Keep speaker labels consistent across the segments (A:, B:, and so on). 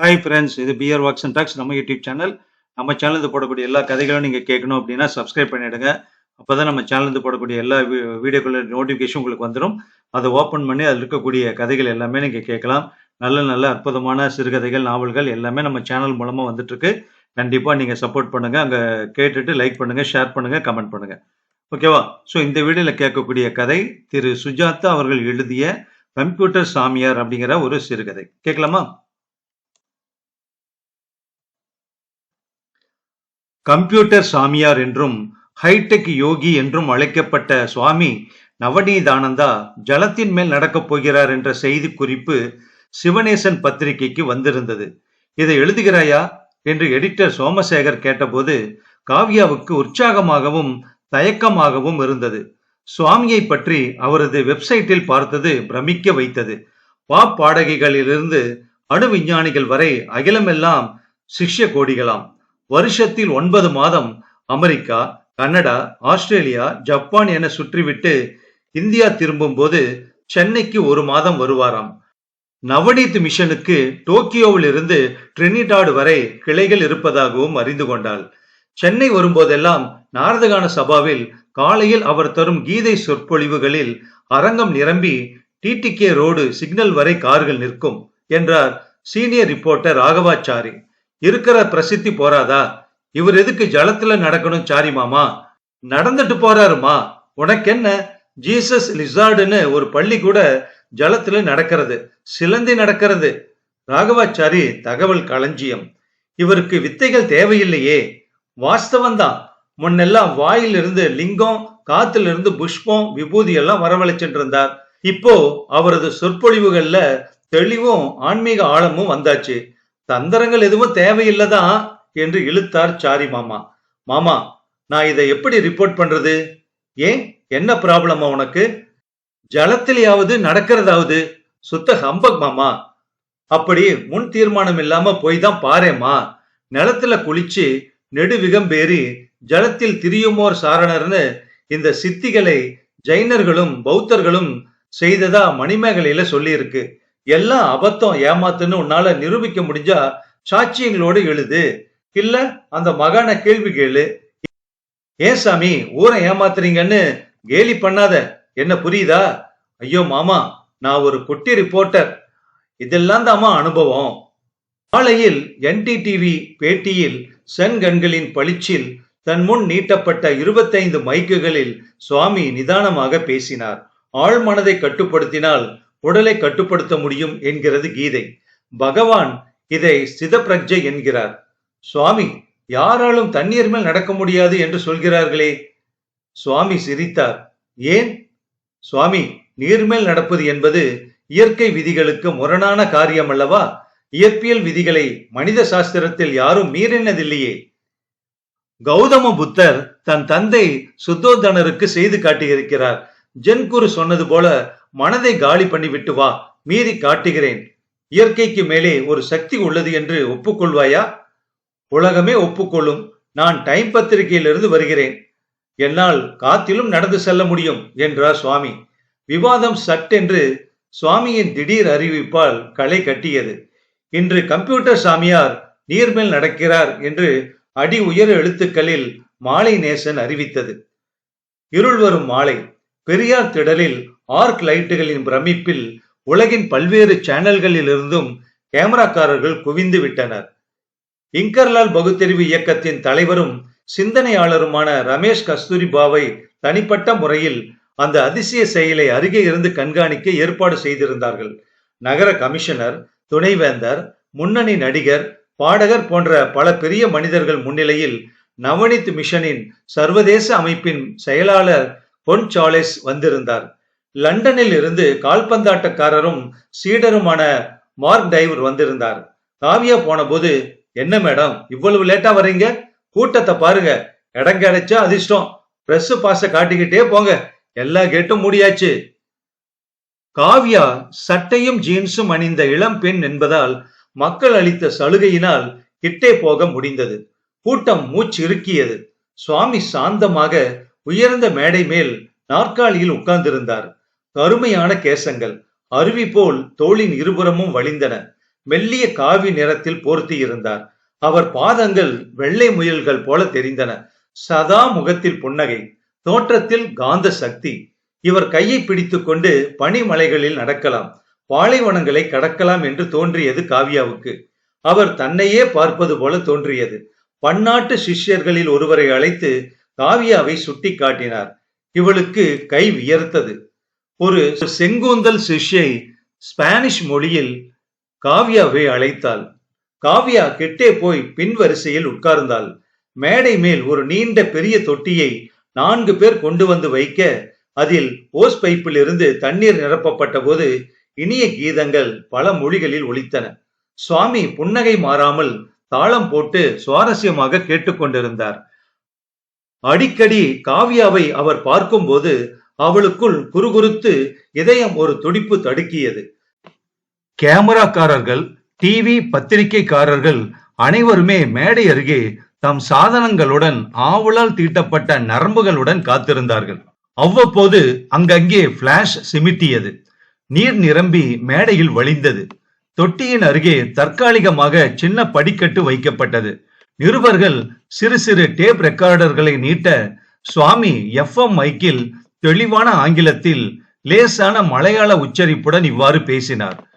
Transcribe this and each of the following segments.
A: Hi friends இது PR walks and talks நம்ம YouTube channel நம்ம சேனலுக்கு போடக்கூடிய எல்லா கதைகளும் நீங்கள் கேட்கணும் அப்படின்னா சப்ஸ்கிரைப் பண்ணிடுங்க. அப்போ தான் நம்ம சேனலுக்கு போடக்கூடிய எல்லா வீடியோக்களோட நோட்டிஃபிகேஷன் உங்களுக்கு வந்துடும் அதை ஓப்பன் பண்ணி அதில் இருக்கக்கூடிய கதைகள் எல்லாமே நீங்கள் கேட்கலாம். நல்ல நல்ல அற்புதமான சிறுகதைகள் நாவல்கள் எல்லாமே நம்ம சேனல் மூலமாக வந்துட்டுருக்கு. கண்டிப்பாக நீங்கள் சப்போர்ட் பண்ணுங்கள் அங்கே கேட்டுட்டு லைக் பண்ணுங்கள் ஷேர் பண்ணுங்கள் கமெண்ட் பண்ணுங்கள் ஓகேவா ஸோ இந்த வீடியோவில் கேட்கக்கூடிய கதை திரு. சுஜாதா அவர்கள் எழுதிய கம்ப்யூட்டர் சாமியார் அப்படிங்கிற ஒரு சிறுகதை. கேட்கலாமா? கம்ப்யூட்டர் சாமியார் என்றும் ஹைடெக் யோகி என்றும் அழைக்கப்பட்ட சுவாமி நவநீதானந்தா ஜலத்தின் மேல் நடக்கப் போகிறார் என்ற செய்தி குறிப்பு சிவநேசன் பத்திரிகைக்கு வந்திருந்தது. இதை எழுதுகிறாயா? என்று எடிட்டர் சோமசேகர் கேட்டபோது காவ்யாவுக்கு உற்சாகமாகவும் தயக்கமாகவும் இருந்தது. சுவாமியை பற்றி அவரது வெப்சைட்டில் பார்த்தது பிரமிக்க வைத்தது. பாப் பாடகிகளிலிருந்து அணு விஞ்ஞானிகள் வரை அகிலமெல்லாம் சிஷ்ய கோடிகளாம் வருஷத்தில் ஒன்பது மாதம் அமெரிக்கா கனடா ஆஸ்திரேலியா ஜப்பான் என சுற்றிவிட்டு இந்தியா திரும்பும் போது சென்னைக்கு ஒரு மாதம் வருவாராம். நவநீத் மிஷனுக்கு டோக்கியோவில் இருந்து ட்ரினிடாடு வரை கிளைகள் இருப்பதாகவும் அறிந்து கொண்டாள். சென்னை வரும்போதெல்லாம் நாரதகான சபாவில் காலையில் அவர் தரும் கீதை சொற்பொழிவுகளில் அரங்கம் நிரம்பி டிடிகே ரோடு சிக்னல் வரை கார்கள் நிற்கும் என்றார் சீனியர் ரிப்போர்ட்டர் ராகவாச்சாரி. இருக்கிற பிரசித்தி போறாதா? இவர் எதுக்கு ஜலத்துல நடக்கணும் சாரி மாமா. நடந்துட்டு போறாருமா? உனக்கென்ன? ஜீசஸ் லிசார்டுன்னு ஒரு பள்ளி கூட ஜலத்துல நடக்கிறது சிலந்தி நடக்கிறது. ராகவாச்சாரி தகவல் களஞ்சியம். இவருக்கு வித்தைகள் தேவையில்லையே. வாஸ்தவம்தான். முன்னெல்லாம் வாயிலிருந்து லிங்கம் காத்திலிருந்து புஷ்பம் விபூதி எல்லாம் வரவழைச்சிட்டு இருந்தார் இப்போ அவரது சொற்பொழிவுகள்ல தெளிவும் ஆன்மீக ஆழமும் வந்தாச்சு. தந்திரங்கள் எதுவும் தேவையில்லைதா? என்று இழுத்தார் சாரி மாமா. மாமா நான் இதை எப்படி ரிப்போர்ட் பண்றது? ஏன்? என்ன ப்ராப்ளமா உனக்கு? ஜலத்திலேயாவது நடக்கிறதாவது? சுத்த ஹம்பக் மாமா. அப்படி முன் தீர்மானம் இல்லாம போய் தான் பாரேம்மா. நிலத்துல குளிச்சு நெடுவிகம்பேறி ஜலத்தில் திரியுமோர் சாரணர்னு இந்த சித்திகளை ஜைனர்களும் பௌத்தர்களும் செய்ததா மணிமேகலையில சொல்லியிருக்கு. எல்லாம் அபத்தம் ஏமாத்துன்னு உன்னால நிரூபிக்க முடிஞ்சா சாட்சியங்களோடு எழுது. இல்ல அந்த மகான கேள்வி கேளு. ஏன் சாமி ஊரை ஏமாத்துறீங்கன்னு கேலி பண்ணாத? என்ன புரியுதா? ஐயோ மாமா நான் ஒரு குட்டி ரிப்போர்ட்டர் இதெல்லாம் தாமா அனுபவம். காலையில் என்டிடிவி பேட்டியில் செங்கண்களின் பளிச்சில் தன் முன் நீட்டப்பட்ட இருபத்தைந்து மைக்குகளில் சுவாமி நிதானமாக பேசினார். ஆழ்மனதை கட்டுப்படுத்தினால் உடலை கட்டுப்படுத்த முடியும் என்கிறது கீதை. பகவான் இதை சிதப்பிரஜை என்கிறார். சுவாமி யாராலும் தண்ணீர் மேல் நடக்க முடியாது என்று சொல்கிறார்களே. சுவாமி சிரித்தார். ஏன்? சுவாமி நீர்மேல் நடப்பது என்பது இயற்கை விதிகளுக்கு முரணான காரியம் அல்லவா இயற்பியல் விதிகளை மனித சாஸ்திரத்தில் யாரும் மீறினதில்லையே. கௌதம புத்தர் தன் தந்தை சுத்தோதனருக்கு செய்து காட்டியிருக்கிறார். ஜென்குரு சொன்னது போல மனதை காலி பண்ணிவிட்டு வா மீறி காட்டுகிறேன். இயற்கைக்கு மேலே ஒரு சக்தி உள்ளது என்று ஒப்புக்கொள்வாயா? உலகமே ஒப்புக்கொள்ளும். நான் டைம் பத்திரிகையிலிருந்து வருகிறேன். என்னால் காத்திலும் நடந்து செல்ல முடியும் என்றார் சுவாமி. விவாதம் சட்டென்று சுவாமியின் திடீர் அறிவிப்பால் களை கட்டியது. இன்று கம்ப்யூட்டர் சாமியார் நீர்மேல் நடக்கிறார் என்று அடி உயர எழுத்துக்களில் மாலை நேசன் அறிவித்தது. இருள் வரும் மாலை. பெரியார் திடலில் ஆர்க் லைட்டுகளின் பிரமிப்பில் உலகின் பல்வேறு சேனல்களிலிருந்தும் கேமராக்காரர்கள் குவிந்து விட்டனர். இங்கர்லால் பகுத்தறிவு இயக்கத்தின் தலைவரும் சிந்தனையாளருமான ரமேஷ் கஸ்தூரிபாவை தனிப்பட்ட முறையில் அந்த அதிசய செயலை அருகே இருந்து கண்காணிக்க ஏற்பாடு செய்திருந்தார்கள். நகர கமிஷனர் துணைவேந்தர் முன்னணி நடிகர் பாடகர் போன்ற பல பெரிய மனிதர்கள் முன்னிலையில் நவனித் மிஷனின் சர்வதேச அமைப்பின் செயலாளர் பொன் சார்லஸ் வந்திருந்தார். லண்டனில் இருந்து கால்பந்தாட்டக்காரரும் சீடருமான மார்க் டைவர் வந்திருந்தார். காவியா போன போது என்ன மேடம் இவ்வளவு லேட்டா வர்றீங்க? கூட்டத்தை பாருங்க. இடம் கிடைச்சா அதிர்ஷ்டம். பிரஸ் பாச காட்டிக்கிட்டே போங்க. எல்லா கேட்டும் மூடியாச்சு. காவ்யா சட்டையும் ஜீன்ஸும் அணிந்த இளம் பெண் என்பதால் மக்கள் அளித்த சலுகையினால் கிட்டே போக முடிந்தது. கூட்டம் மூச்சு இறுக்கியது சுவாமி சாந்தமாக உயர்ந்த மேடை மேல் நாற்காலியில் உட்கார்ந்திருந்தார். கருமையான கேசங்கள் அருவி போல் தோளின் இருபுறமும் வழிந்தன. மெல்லிய காவி நிறத்தில் போர்த்தியிருந்தார். அவர் பாதங்கள் வெள்ளை முயல்கள் போல தெரிந்தன. சதா முகத்தில் புன்னகை தோற்றத்தில் காந்த சக்தி. இவர் கையை பிடித்துக்கொண்டு பனிமலைகளில் நடக்கலாம் பாலைவனங்களை கடக்கலாம் என்று தோன்றியது காவியாவுக்கு. அவர் தன்னையே பார்ப்பது போல தோன்றியது. பன்னாட்டு சிஷ்யர்களில் ஒருவரை அழைத்து காவியாவை சுட்டி காட்டினார் இவளுக்கு கை வியர்த்தது. ஒரு செங்கூந்தல் சிஷ்யை ஸ்பானிஷ் மொழியில் காவியாவை அழைத்தாள். காவியா கெட்டே போய் பின் வரிசையில் உட்கார்ந்தாள். மேடை மேல் ஒரு நீண்ட பெரிய தொட்டியை நான்கு பேர் கொண்டு வந்து வைக்க அதில் ஓஸ் பைப்பில் இருந்து தண்ணீர் நிரப்பப்பட்ட போது இனிய கீதங்கள் பல மொழிகளில் ஒலித்தன. சுவாமி புன்னகை மாறாமல் தாளம் போட்டு சுவாரஸ்யமாக கேட்டுக்கொண்டிருந்தார். அடிக்கடி காவியாவை அவர் பார்க்கும்போது அவளுக்குள் குறுகுறுத்து இதயம் ஒரு துடிப்பு தடுக்கியது. கேமராக்காரர்கள் டிவி பத்திரிகைக்காரர்கள் அனைவருமே மேடை அருகே தம் சாதனங்களுடன் ஆவலால் தீட்டப்பட்ட நரம்புகளுடன் காத்திருந்தார்கள். அவ்வப்போது அங்கங்கே பிளாஷ் சிமிட்டியது. நீர் நிரம்பி மேடையில் வழிந்தது. தொட்டியின் அருகே தற்காலிகமாக சின்ன படிக்கட்டு வைக்கப்பட்டது. நிருபர்கள் சிறு சிறு டேப் ரெக்கார்டர்களை நீட்ட சுவாமி எஃப்எம் மைக்கில் தெளிவான ஆங்கிலத்தில் லேசான மலையாள உச்சரிப்புடன் இவ்வாறு பேசினார்.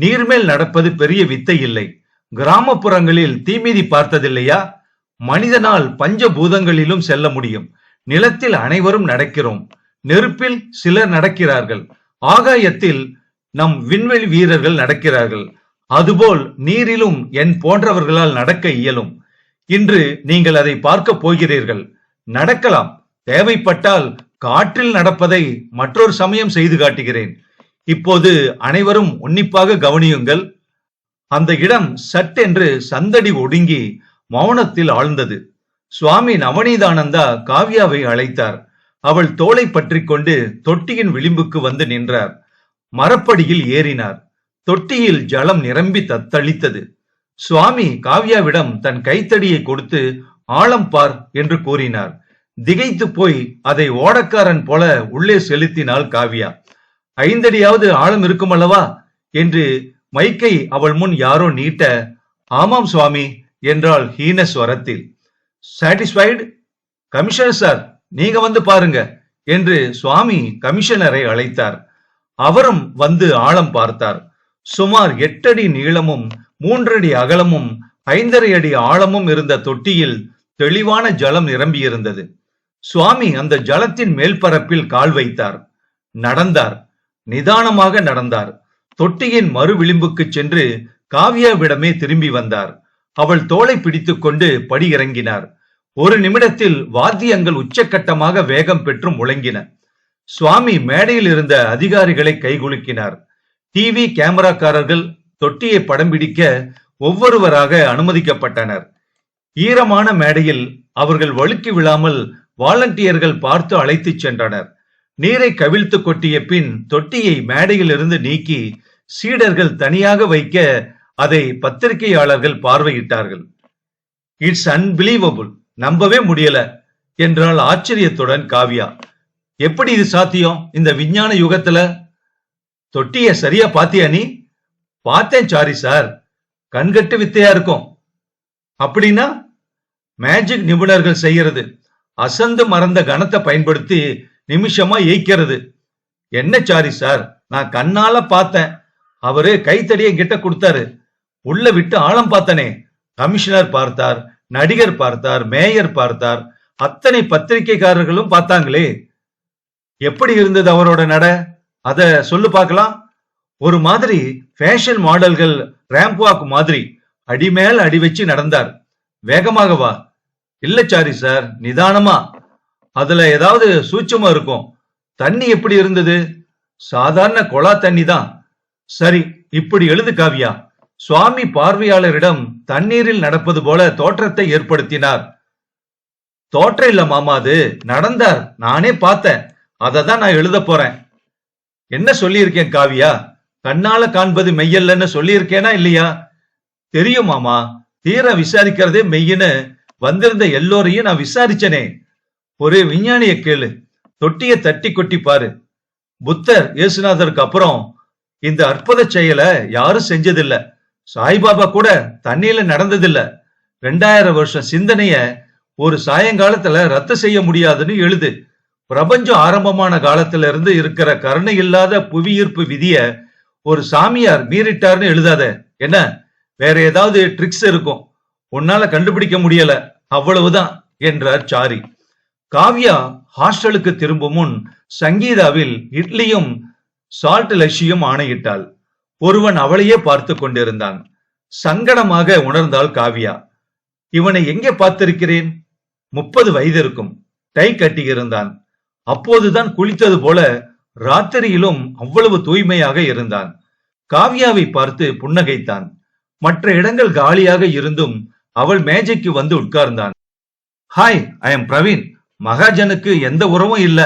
A: நீர்மேல் நடப்பது பெரிய வித்தை இல்லை. கிராமப்புறங்களில் தீமிதி பார்த்ததில்லையா? மனிதனால் பஞ்சபூதங்களிலும் செல்ல முடியும். நிலத்தில் அனைவரும் நடக்கிறோம். நெருப்பில் சிலர் நடக்கிறார்கள். ஆகாயத்தில் நம் விண்வெளி வீரர்கள் நடக்கிறார்கள். அதுபோல் நீரிலும் என் போன்றவர்களால் நடக்க இயலும். இன்று நீங்கள் அதை பார்க்க போகிறீர்கள். நடக்கலாம். தேவைப்பட்டால் காற்றில் நடப்பதை மற்றொரு சமயம் செய்து காட்டுகிறேன். இப்போது அனைவரும் உன்னிப்பாக கவனியுங்கள். அந்த இடம் சட்டென்று சந்தடி ஒடுங்கி மௌனத்தில் ஆழ்ந்தது. சுவாமி நவநீதானந்தா காவ்யாவை அழைத்தார். அவள் தோலை பற்றி கொண்டு தொட்டியின் விளிம்புக்கு வந்து நின்றார். மரப்படியில் ஏறினார். தொட்டியில் ஜலம் நிரம்பி தத்தளித்தது. சுவாமி காவ்யாவிடம் தன் கைத்தடியை கொடுத்து ஆழம் பார் என்று கூறினார். திகைத்து போய் அதை ஓடக்காரன் போல உள்ளே செலுத்தினாள் காவியா. ஐந்தடியாவது ஆழம் இருக்குமல்லவா என்று மைக்கை அவள் முன் யாரோ நீட்ட ஆமாம் சுவாமி என்றாள் ஹீன ஸ்வரத்தில். சாட்டிஸ்ஃபைடு கமிஷனர் சார் நீங்க வந்து பாருங்க என்று சுவாமி கமிஷனரை அழைத்தார். அவரும் வந்து ஆழம் பார்த்தார். சுமார் எட்டடி நீளமும் மூன்றடி அகலமும் ஐந்தரை அடி ஆழமும் இருந்த தொட்டியில் தெளிவான ஜலம் நிரம்பியிருந்தது. சுவாமி அந்த ஜலத்தின் மேல்பரப்பில் கால் வைத்தார். நடந்தார். நிதானமாக நடந்தார். தொட்டியின் மறு விளிம்புக்கு சென்று காவியாவிடமே திரும்பி வந்தார். அவள் தோலை பிடித்துக்கொண்டு படி இறங்கினார் ஒரு நிமிடத்தில் வாத்தியங்கள் உச்சக்கட்டமாக வேகம் பெற்று முழங்கின. சுவாமி மேடையில் இருந்த அதிகாரிகளை கைகுலுக்கினார். டிவி கேமராக்காரர்கள் தொட்டியை படம் பிடிக்க ஒவ்வொருவராக அனுமதிக்கப்பட்டனர். ஈரமான மேடையில் அவர்கள் வழுக்கி விழாமல் வாலண்டியர்கள் பார்த்து அழைத்துச் சென்றனர். நீரை கவிழ்த்து கொட்டிய பின் தொட்டியை மேடையில் இருந்து நீக்கி சீடர்கள் தனியாக வைக்க அதை பத்திரிகையாளர்கள் பார்வையிட்டார்கள். இட்ஸ் அன்பிலீவபிள் நம்பவே முடியல என்றால் ஆச்சரியத்துடன் காவியா. எப்படி இது சாத்தியம் இந்த விஞ்ஞான யுகத்துல? தொட்டிய சரியா பாத்தியா நீ? பார்த்தேன் சாரி சார் கண்கட்டு வித்தையா இருக்கும். அப்படின்னா மேஜிக் நிபுணர்கள் செய்யறது அசந்து மறந்த கணத்தை பயன்படுத்தி நிமிஷமா ஏய்க்கிறது. என்ன சாரி சார்? நான் கண்ணால பார்த்தேன். அவரு கைத்தடியை கிட்ட கொடுத்தாரு. உள்ள விட்டு ஆழம் பார்த்தனே. கமிஷனர் பார்த்தார் நடிகர் பார்த்தார் மேயர் பார்த்தார். அத்தனை பத்திரிகைக்காரர்களும் பார்த்தாங்களே. எப்படி இருந்தது அவரோட நட? அத சொல்லு பார்க்கலாம். ஒரு மாதிரி ஃபேஷன் மாடல்கள் ரேம்ப் வாக் மாதிரி அடிமேல் அடி வச்சு நடந்தார். வேகமாக வா. இல்ல சாரி சார் நிதானமா. அதுல ஏதாவது சூட்சமா இருக்கும். தண்ணி எப்படி இருந்தது? சாதாரண கொலா தண்ணி தான். சரி இப்படி எழுது காவியா. சுவாமி பார்வையாளரிடம் தண்ணீரில் நடப்பது போல தோற்றத்தை ஏற்படுத்தினார். தோற்றம் இல்ல மாமா அது. நடந்தார். நானே பார்த்தேன். அதை தான் நான் எழுத போறேன். என்ன சொல்லியிருக்கேன் காவியா? கண்ணால காண்பது மெய்யல்லன்னு சொல்லியிருக்கேனா இல்லையா? தெரியும் மாமா. தீர விசாரிக்கிறதே மெய்யின்னு வந்திருந்த எல்லோரையும் நான் விசாரிச்சனே. ஒரு விஞ்ஞானிய கேளு. தொட்டிய தட்டி கொட்டி பாரு. புத்தர் இயேசுநாதருக்கு அப்புறம் இந்த அற்புத செயலை யாரும் செஞ்சதில்ல. சாய்பாபா கூட தண்ணியில நடந்ததில்ல. ரெண்டாயிரம் வருஷம் சிந்தனைய ஒரு சாயங்காலத்துல ரத்து செய்ய முடியாதுன்னு எழுது. பிரபஞ்சம் ஆரம்பமான காலத்துல இருந்து இருக்கிற கருணை இல்லாத புவியீர்ப்பு விதிய ஒரு சாமியார் மீறிட்டார்னு எழுதாத. என்ன? வேற ஏதாவது ட்ரிக்ஸ் இருக்கும். உன்னால கண்டுபிடிக்க முடியல. அவ்வளவுதான் என்றார் சாரி. காவ்யா ஹாஸ்டலுக்கு திரும்பும் முன் சங்கீதாவில் இட்லியும் சால்ட் லஷ்சியும் ஆணையிட்டாள். ஒருவன் அவளையே பார்த்து கொண்டிருந்தான். சங்கடமாக உணர்ந்தாள் காவ்யா. இவனை எங்கே பார்த்திருக்கிறேன்? முப்பது வயது இருக்கும். டை கட்டியிருந்தான். அப்போதுதான் குளித்தது போல ராத்திரியிலும் அவ்வளவு தூய்மையாக இருந்தான். காவ்யாவை பார்த்து புன்னகைத்தான். மற்ற இடங்கள் காலியாக இருந்தும் அவள் மேஜைக்கு வந்து உட்கார்ந்தான். ஹாய் ஐ எம் பிரவீன் மகாஜனுக்கு எந்த உறவும் இல்ல.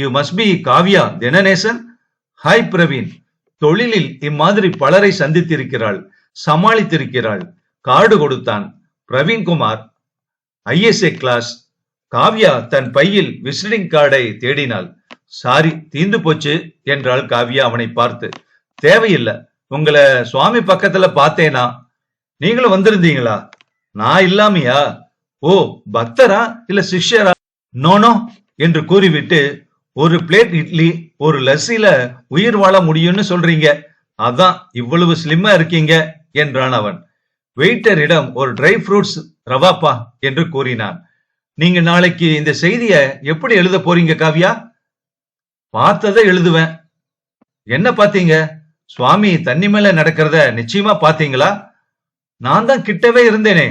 A: You must be Kavya Dinanesan hi Praveen தொழிலில் இம்மாதிரி பலரை சந்தித்திருக்கிறாள். சமாளித்திருக்கிறாள். கார்டு கொடுத்தான். பிரவீன்குமார் ஐஎஸ்ஏ கிளாஸ் காவ்யா தன் பையில் விசிட்டிங் கார்டை தேடினாள். சாரி தீந்து போச்சு என்றாள் காவ்யா அவனை பார்த்து. தேவையில்லை. உங்களை சுவாமி பக்கத்துல பார்த்தேனா? நீங்களும் வந்திருந்தீங்களா? நான் இல்லாமையா? ஓ பக்தரா இல்ல சிஷ்யரா? நோனோ என்று கூறிவிட்டு ஒரு பிளேட் இட்லி ஒரு லஸ்ஸில உயிர் வாழ முடியும்னு சொல்றீங்க. அதான் இவ்வளவு ஸ்லிம்மா இருக்கீங்க என்றான் அவன். வெயிட்டரிடம் ஒரு ட்ரை ஃப்ரூட்ஸ் ரவாப்பா என்று கூறினான். நீங்க நாளைக்கு இந்த செய்திய எப்படி எழுத போறீங்க காவியா? பார்த்ததை எழுதுவேன். என்ன பாத்தீங்க சுவாமி தண்ணி மேல நடக்கிறத நிச்சயமா பாத்தீங்களா நான் தான் கிட்டவே இருந்தேனே.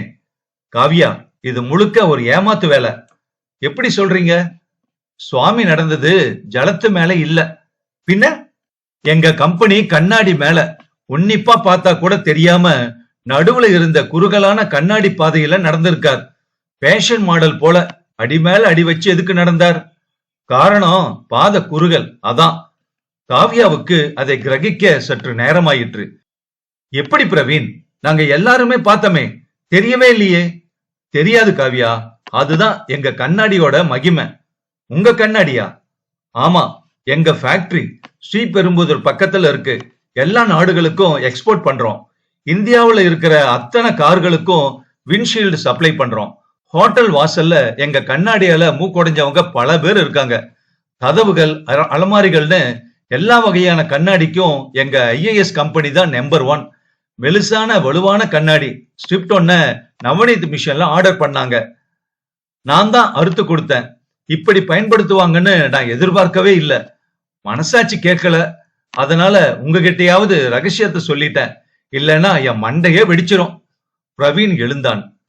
A: காவியா இது முழுக்க ஒரு ஏமாத்து வேலை. எப்படி சொல்றீங்க? சுவாமி நடந்தது ஜலத்து மேல இல்ல. பின்ன? எங்க கம்பெனி கண்ணாடி மேல. உன்னிப்பா பார்த்தா கூட தெரியாம நடுவுல இருந்த குறுகலான கண்ணாடி பாதையில நடந்திருக்கார். பேஷன் மாடல் போல அடி மேல அடி வச்சு எதுக்கு நடந்தார்? காரணம் பாத குறுகல் அதான். காவ்யாவுக்கு அதை கிரகிக்க சற்று நேரமாயிற்று. எப்படி பிரவீன்? நாங்க எல்லாருமே பார்த்தோமே. தெரியவே இல்லையே. தெரியாது காவியா. அதுதான் எங்க கண்ணாடியோட மகிமை. உங்க கண்ணாடியா? ஆமா எங்க ஃபேக்டரி ஸ்ரீபெரும்புதூர் பக்கத்துல இருக்கு. எல்லா நாடுகளுக்கும் எக்ஸ்போர்ட் பண்றோம். இந்தியாவுல இருக்கிற அத்தனை கார்களுக்கும் விண்ட்ஷீல்டு சப்ளை பண்றோம். ஹோட்டல் வாசல்ல எங்க கண்ணாடியால மூக்கொடைஞ்சவங்க பல பேர் இருக்காங்க. கதவுகள் அலமாரிகள்னு எல்லா வகையான கண்ணாடிக்கும் எங்க ஐஏஎஸ் கம்பெனி தான் நம்பர் ஒன் மெலிசான வலுவான கண்ணாடி. ஸ்ட்ரிப்ட் ஒன்ன நவநீத் மிஷன்ல ஆர்டர் பண்ணாங்க. நான் தான் அறுத்து கொடுத்தேன். இப்படி பயன்படுத்துவாங்கன்னு நான் எதிர்பார்க்கவே இல்லை. மனசாட்சி கேட்கல. அதனால உங்ககிட்டயாவது ரகசியத்தை சொல்லிட்டேன். இல்லைன்னா என் மண்டையே வெடிச்சிரும். பிரவீன் எழுந்தான்.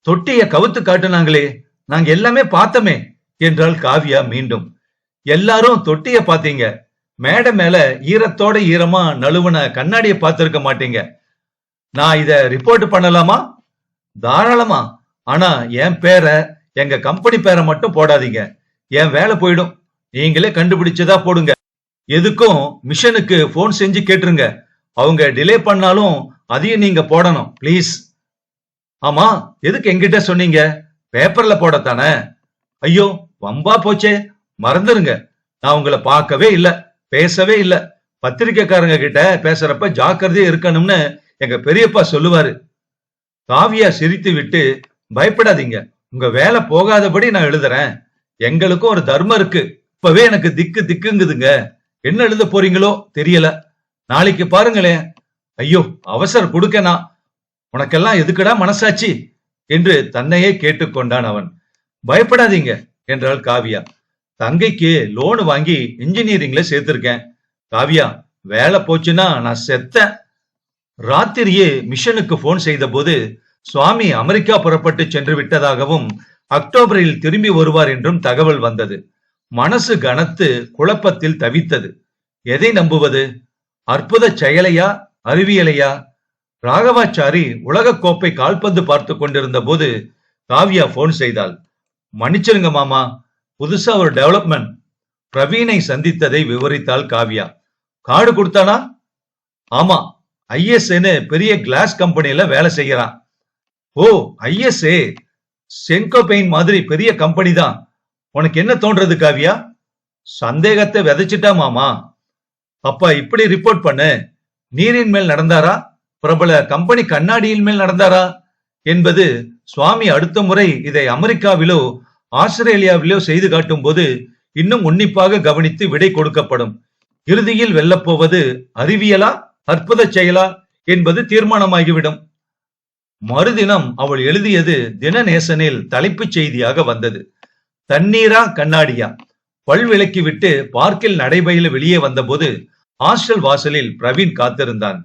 A: தொட்டிய கவுத்து காட்டுனாங்களே நாங்க எல்லாமே பார்த்தோமே என்றாள் காவியா மீண்டும். எல்லாரும் தொட்டிய பாத்தீங்க மேடை மேல ஈரத்தோட ஈரமா நழுவுன கண்ணாடியை பார்த்திருக்க மாட்டீங்க. நான் இத ரிப்போர்ட் பண்ணலாமா? தாராளமா. ஆனா என் பேரை எங்க கம்பெனி பேரை மட்டும் போடாதீங்க. என் வேலை போயிடும். நீங்களே கண்டுபிடிச்சதா போடுங்க. எதுக்கும் மிஷனுக்கு ஃபோன் செஞ்சு கேட்டுருங்க. அவங்க டிலே பண்ணாலும் அதையும் நீங்க போடணும் ப்ளீஸ் ஆமா எதுக்கு என்கிட்ட சொன்னீங்க? பேப்பர்ல போடத்தானே? ஐயோ வம்பா போச்சே. மறந்துருங்க. நான் உங்களை பார்க்கவே இல்லை. பேசவே இல்லை. பத்திரிக்கைக்காரங்க கிட்ட பேசுறப்ப ஜாக்கிரதையா இருக்கணும்னு எங்க பெரியப்பா சொல்லுவாரு. காவியா சிரித்து விட்டு பயப்படாதீங்க. உங்க வேலை போகாதபடி நான் எழுதுறேன். எங்களுக்கும் ஒரு தர்மம் இருக்கு. இப்பவே எனக்கு திக்கு திக்குங்குதுங்க. என்ன எழுத போறீங்களோ தெரியல. நாளைக்கு பாருங்களேன். ஐயோ அவசரம் கொடுக்கனா உனக்கெல்லாம் எதுக்குடா மனசாட்சி? என்று தன்னையே கேட்டுக்கொண்டான் அவன். பயப்படாதீங்க என்றாள் காவியா. தங்கைக்கு லோனு வாங்கி இன்ஜினியரிங்ல சேர்த்திருக்கேன். காவியா வேலை போச்சுன்னா நான் செத்தேன். ராத்திரியே மிஷனுக்கு போன் செய்த போது சுவாமி அமெரிக்கா புறப்பட்டு சென்று விட்டதாகவும் அக்டோபரில் திரும்பி வருவார் என்றும் தகவல் வந்தது. மனசு கனத்து குழப்பத்தில் தவித்தது. எதை நம்புவது? அற்புத செயலையா அறிவியலையா? ராகவாச்சாரி உலகக்கோப்பை கால்பந்து பார்த்து கொண்டிருந்த போது காவ்யா போன் செய்தாள். மன்னிச்சிருங்க மாமா புதுசா ஒரு டெவலப்மெண்ட் பிரவீனை சந்தித்ததை விவரித்தாள் காவ்யா. கார்டு கொடுத்தானா? ஆமா. ஐஎஸ்ஏன்னு பெரிய கிளாஸ் கம்பெனில வேலை செய்யறான். ஓ ஐஎஸ்ஏ செங்கோ பெயின் மாதிரி பெரிய கம்பெனி தான். உனக்கு என்ன தோன்றது காவியா? சந்தேகத்தை விதைச்சிட்டா மாமா. அப்பா இப்படி ரிப்போர்ட் பண்ணு. நீரின் மேல் நடந்தாரா? பிரபல கம்பெனி கண்ணாடியின் மேல் நடந்தாரா? என்பது சுவாமி அடுத்த முறை இதை அமெரிக்காவிலோ ஆஸ்திரேலியாவிலோ செய்து காட்டும் போது இன்னும் உன்னிப்பாக கவனித்து விடை கொடுக்கப்படும். இறுதியில் வெல்லப்போவது அறிவியலா அற்புத செயலா என்பது தீர்மானமாகிவிடும். மறுதினம் அவள் எழுதியது தினநேசனில் தலைப்புச் செய்தியாக வந்தது. தண்ணீரா கண்ணாடியா? பல் விலக்கி விட்டு பார்க்கில் நடைபயில வெளியே வந்தபோது ஹாஸ்டல் வாசலில் பிரவீன் காத்திருந்தான்.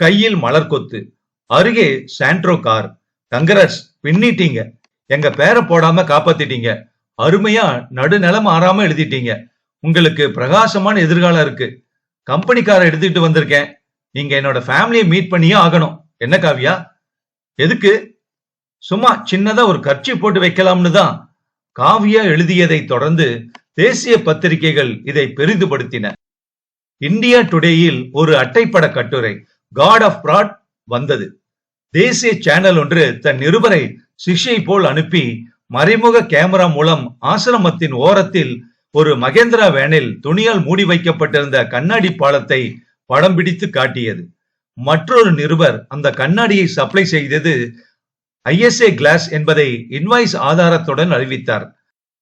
A: கையில் மலர் கொத்து அருகே சாண்ட்ரோ கார். கங்கரஸ் பின்னிட்டீங்க. எங்க பேரை போடாம காப்பாத்திட்டீங்க. அருமையா நடுநிலம் ஆறாம எழுதிட்டீங்க. உங்களுக்கு பிரகாசமான எதிர்காலம் இருக்கு. கம்பெனிக்கார எடுத்துக்கிட்டு எடுத்துட்டு வந்திருக்கேன். நீங்க என்னோட ஃபேமிலியை மீட் பண்ணியே ஆகணும். என்ன காவியா? எதுக்கு? சும்மா சின்னதா ஒரு கட்சி போட்டு வைக்கலாம்னு தான். காவியா எழுதியதை தொடர்ந்து தேசிய பத்திரிகைகள் இதை பெரிதுபடுத்தின. இந்தியா டுடேயில் ஒரு அட்டைப்பட கட்டுரை காட் ஆஃப் பிராட் வந்தது. தேசிய சேனல் ஒன்று தன் நிருபரை சிஷ்யை போல் அனுப்பி மறைமுக கேமரா மூலம் ஆசிரமத்தின் ஓரத்தில் ஒரு மகேந்திரா வேனில் துணியால் மூடி வைக்கப்பட்டிருந்த கண்ணாடி பாலத்தை படம் பிடித்து காட்டியது. மற்றொரு நிருபர் அந்த கண்ணாடியை சப்ளை செய்தது ஐஎஸ்ஏ கிளாஸ் என்பதை இன்வாய்ஸ் ஆதாரத்துடன் அறிவித்தார்.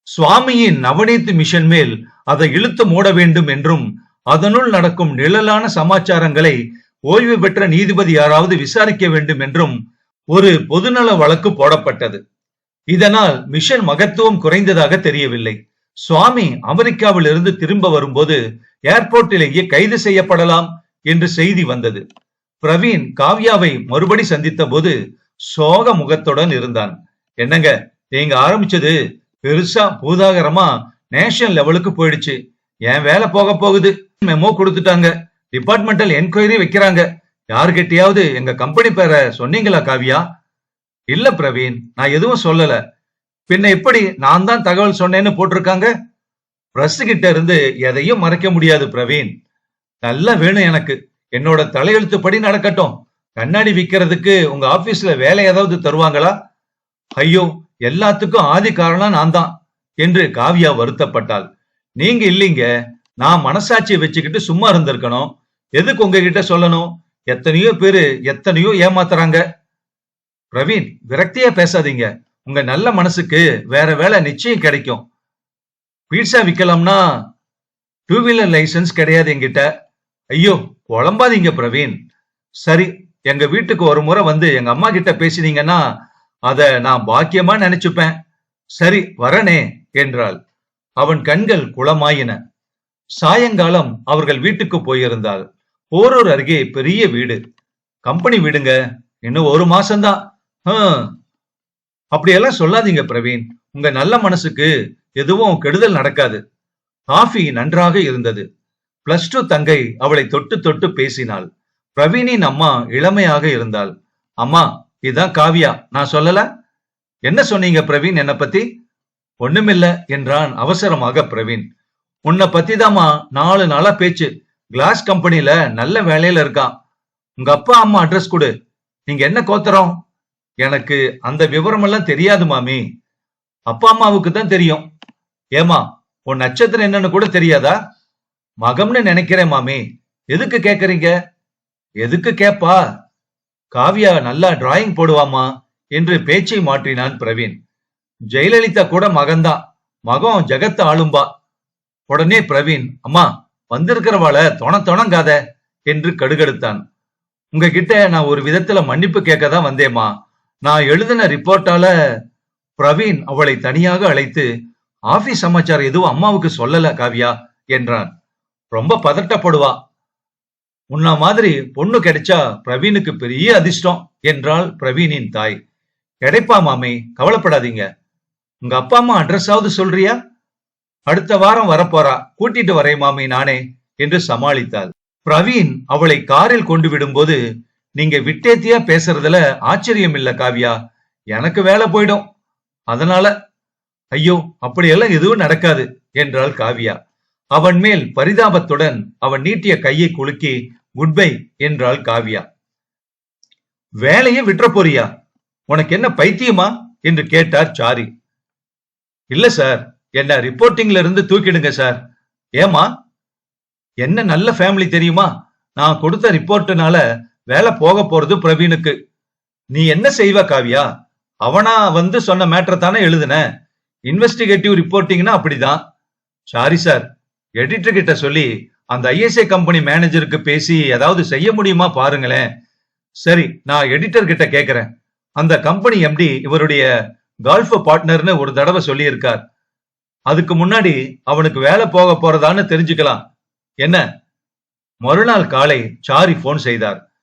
A: சுவாமியின் நவநீத் மிஷன் மேல் அதை இழுத்து மூட வேண்டும் என்றும் அதனுள் நடக்கும் நிழலான சமாச்சாரங்களை ஓய்வு பெற்ற நீதிபதி யாராவது விசாரிக்க வேண்டும் என்றும் ஒரு பொதுநல வழக்கு போடப்பட்டது. இதனால் மிஷன் மகத்துவம் குறைந்ததாக தெரியவில்லை. சுவாமி அமெரிக்காவில் இருந்து திரும்ப வரும்போது ஏர்போர்ட்டிலேயே கைது செய்யப்படலாம் என்று செய்தி வந்தது. பிரவீன் காவ்யாவை மறுபடி சந்தித்த போது சோக முகத்துடன் இருந்தான். என்னங்க நீங்க ஆரம்பிச்சது பெருசா பூதாகரமா நேஷனல் லெவலுக்கு போயிடுச்சு. என் வேலை போக போகுது. மெமோ கொடுத்துட்டாங்க. டிபார்ட்மெண்டல் என்கொயரி வைக்கிறாங்க. யாருகிட்டயாவது எங்க கம்பெனி பேரை சொன்னீங்களா காவியா? இல்ல பிரவீன் நான் எதுவும் சொல்லல. பின்ன எப்படி நான் தான் தகவல் சொன்னேன்னு போட்டிருக்காங்க? பிரஸ் கிட்ட இருந்து எதையும் மறைக்க முடியாது பிரவீன். நல்லா வேணும் எனக்கு. என்னோட தலையெழுத்துப்படி நடக்கட்டும். கண்ணாடி விக்கிறதுக்கு உங்க ஆபீஸ்ல வேலை ஏதாவது தருவாங்களா? ஐயோ எல்லாத்துக்கும் ஆதி காரணம் நான் தான் என்று காவியா வருத்தப்பட்டாள். நீங்க இல்லீங்க. நான் மனசாட்சியை வச்சுக்கிட்டு சும்மா இருந்திருக்கணும். எதுக்கு உங்ககிட்ட சொல்லணும்? எத்தனையோ பேரு எத்தனையோ ஏமாத்துறாங்க. பிரவீன் விரக்தியா பேசாதீங்க. உங்க நல்ல மனசுக்கு வேற வேலை நிச்சயம் கிடைக்கும். பீட்சா விக்கலாம்னா டூ வீலர் லைசன்ஸ் கிடையாது என்கிட்ட. ஐயோ குழம்பாதீங்க பிரவீன். சரி எங்க வீட்டுக்கு ஒரு முறை வந்து எங்க அம்மா கிட்ட பேசினீங்கன்னா அத நான் பாக்கியமா நினைச்சுப்பேன். சரி வரனே என்றாள். அவன் கண்கள் குளமாயின. சாயங்காலம் அவர்கள் வீட்டுக்கு போயிருந்தாள். போரூர் அருகே பெரிய வீடு. கம்பெனி வீடுங்க. இன்னும் ஒரு மாசம்தான். அப்படியெல்லாம் சொல்லாதீங்க பிரவீன். உங்க நல்ல மனசுக்கு எதுவும் கெடுதல் நடக்காது. காஃபி நன்றாக இருந்தது. பிளஸ் டூ தங்கை அவளை தொட்டு தொட்டு பேசினாள். பிரவீனின் அம்மா இளமையாக இருந்தாள். அம்மா இதுதான் காவியா. நான் சொல்லல? என்ன சொன்னீங்க பிரவீன் என்ன பத்தி? ஒண்ணுமில்ல என்றான் அவசரமாக பிரவீன். உன்னை பத்தி தாமா நாலு நாளா பேச்சு. கிளாஸ் கம்பெனில நல்ல வேலையில இருக்கான். உங்க அப்பா அம்மா அட்ரஸ் கொடு. நீங்க என்ன கோத்தரம்? எனக்கு அந்த விவரம் எல்லாம் தெரியாது மாமி. அப்பா அம்மாவுக்கு தான் தெரியும். ஏமா உன் நட்சத்திரம் என்னன்னு கூட தெரியாதா? மகம்னு நினைக்கிறேன் மாமி. எதுக்கு கேக்குறீங்க? எதுக்கு கேப்பா? காவியா நல்லா டிராயிங் போடுவாமா என்று பேச்சை மாற்றினான் பிரவீன். ஜெயலலிதா கூட மகன்தான். மகம் ஜெகத்த ஆளும்பா. உடனே பிரவீன் அம்மா வந்திருக்கிறவாள தொண தொணங்காத என்று கடுகடுத்தான். உங்ககிட்ட நான் ஒரு விதத்துல மன்னிப்பு கேட்க தான் வந்தேம்மா. நான் எழுதின ரிப்போர்ட்டால பிரவீன் அவளை தனியாக அழைத்து ஆபீஸ் சமாச்சாரம் எதுவும் அம்மாவுக்கு சொல்லல காவியா என்றான். ரொம்ப பதட்டப்படுவா. உன்ன மாதிரி பொண்ணு கிடைச்சா பிரவீனுக்கு பெரிய அதிர்ஷ்டம் என்றாள் பிரவீனின் தாய். கிடைப்பா மாமி கவலைப்படாதீங்க. உங்க அப்பா அம்மா அட்ரஸாவது சொல்றியா? அடுத்த வாரம் வரப்போறா? கூட்டிட்டு வரேன் மாமி நானே என்று சமாளித்தாள். பிரவீன் அவளை காரில் கொண்டு விடும்போது நீங்க விட்டேத்தியா பேசுறதுல ஆச்சரியம் இல்ல காவியா எனக்கு வேலை போயிடும். அதனால ஐயோ அப்படியெல்லாம் எதுவும் நடக்காது என்றாள் காவியா. அவன் மேல் பரிதாபத்துடன் அவன் நீட்டிய கையை குலுக்கி குட் பை என்றாள் காவியா. வேலையை விட்டுற போறியா? உனக்கு என்ன பைத்தியமா? என்று கேட்டார் சாரி. இல்ல சார் என்ன ரிப்போர்ட்டிங்ல இருந்து தூக்கிடுங்க சார் ஏமா என்ன நல்ல ஃபேமிலி தெரியுமா? நான் கொடுத்த ரிப்போர்ட்டுனால வேலை போக போறது பிரவீனுக்கு. நீ என்ன செய்வ காவியா? அவனா வந்து சொன்ன மேட்டரை தானே எழுதுன. இன்வெஸ்டிகேட்டிவ் ரிப்போர்ட்டிங்னா அப்படிதான். சாரி சார் எடிட்டர் கிட்ட சொல்லி அந்த ஐஎஸ்ஐ கம்பெனி மேனேஜருக்கு பேசி ஏதாவது செய்ய முடியுமா பாருங்களேன். சரி நான் எடிட்டர் கிட்ட கேக்குறேன். அந்த கம்பெனி எம்டி இவருடைய கால்ஃப் பார்ட்னர்னு ஒரு தடவை சொல்லியிருக்கார். அதுக்கு முன்னாடி அவனுக்கு வேலை போக போறதான்னு தெரிஞ்சுக்கலாம். என்ன? மறுநாள் காலை சாரி போன் செய்தார்.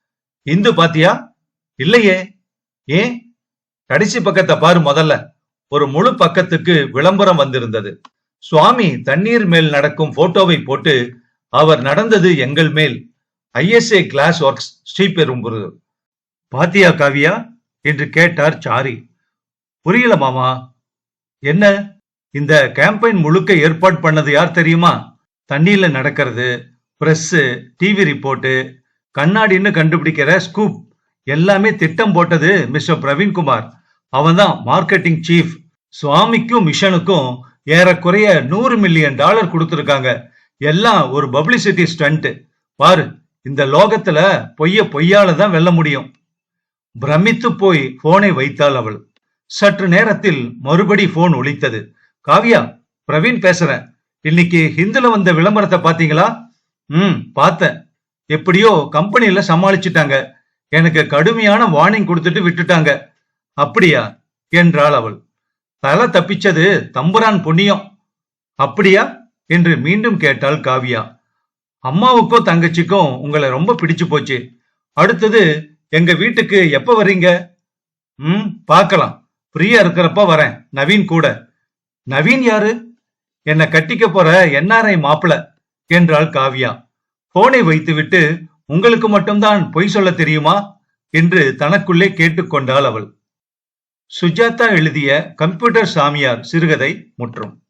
A: இந்து பாத்தியா? இல்லையே. ஏன்? கடைசி பக்கத்தை பாரு முதல்ல. ஒரு முழு பக்கத்துக்கு விளம்பரம் வந்திருந்தது. சுவாமி தண்ணீர் மேல் நடக்கும் போட்டோவை போட்டு அவர் நடந்தது எங்கள் மேல். ISA glass works Sriperumbudur. பாத்தியா காவியா? என்று கேட்டார் சாரி. புரியல மாமா. என்ன? இந்த கேம்பெயின் முழுக்க ஏற்பாடு பண்ணது யார் தெரியுமா? தண்ணியில நடக்கிறது பிரஸ் டிவி ரிப்போர்ட்டு கண்ணாடின்னு கண்டுபிடிக்கிற ஸ்கூப் எல்லாமே திட்டம் போட்டது மிஸ்டர் பிரவீன்குமார். அவன்தான் மார்க்கெட்டிங் சீஃப் சுவாமிக்கும் மிஷனுக்கும் ஏறக்குறைய நூறு மில்லியன் டாலர் கொடுத்துருக்காங்க. எல்லாம் ஒரு பப்ளிசிட்டி ஸ்டண்ட் பாரு இந்த லோகத்துல பொய்ய பொய்யால தான் வெல்ல முடியும். பிரமித்து போய் போனை வைத்தாள் அவள். சற்று நேரத்தில் மறுபடி போன் ஒழித்தது காவியா பிரவீன் பேசுறேன். இன்னைக்கு ஹிந்துல வந்த விளம்பரத்தை பாத்தீங்களா? ம் பார்த்தேன். எப்படியோ கம்பெனியில சமாளிச்சிட்டாங்க. எனக்கு கடுமையான வார்னிங் கொடுத்துட்டு விட்டுட்டாங்க. அப்படியா? என்றாள் அவள். தலை தப்பிச்சது தம்புரான் புண்ணியம். அப்படியா? என்று மீண்டும் கேட்டாள் காவியா. அம்மாவுக்கும் தங்கச்சிக்கும் உங்களை ரொம்ப பிடிச்சு போச்சு. அடுத்தது எங்க வீட்டுக்கு எப்ப வர்றீங்க? ம் பார்க்கலாம். ஃப்ரீயா இருக்கிறப்ப வரேன். நவீன் கூட. நவீன் யாரு? என்னை கட்டிக்க போற என்ஆர்ஐ மாப்பிள என்றாள் காவ்யா. போனை வைத்துவிட்டு உங்களுக்கு மட்டும்தான் பொய் சொல்ல தெரியுமா? என்று தனக்குள்ளே கேட்டுக்கொண்டாள் அவள். சுஜாதா எழுதிய கம்ப்யூட்டர் சாமியார் சிறுகதை முற்றும்.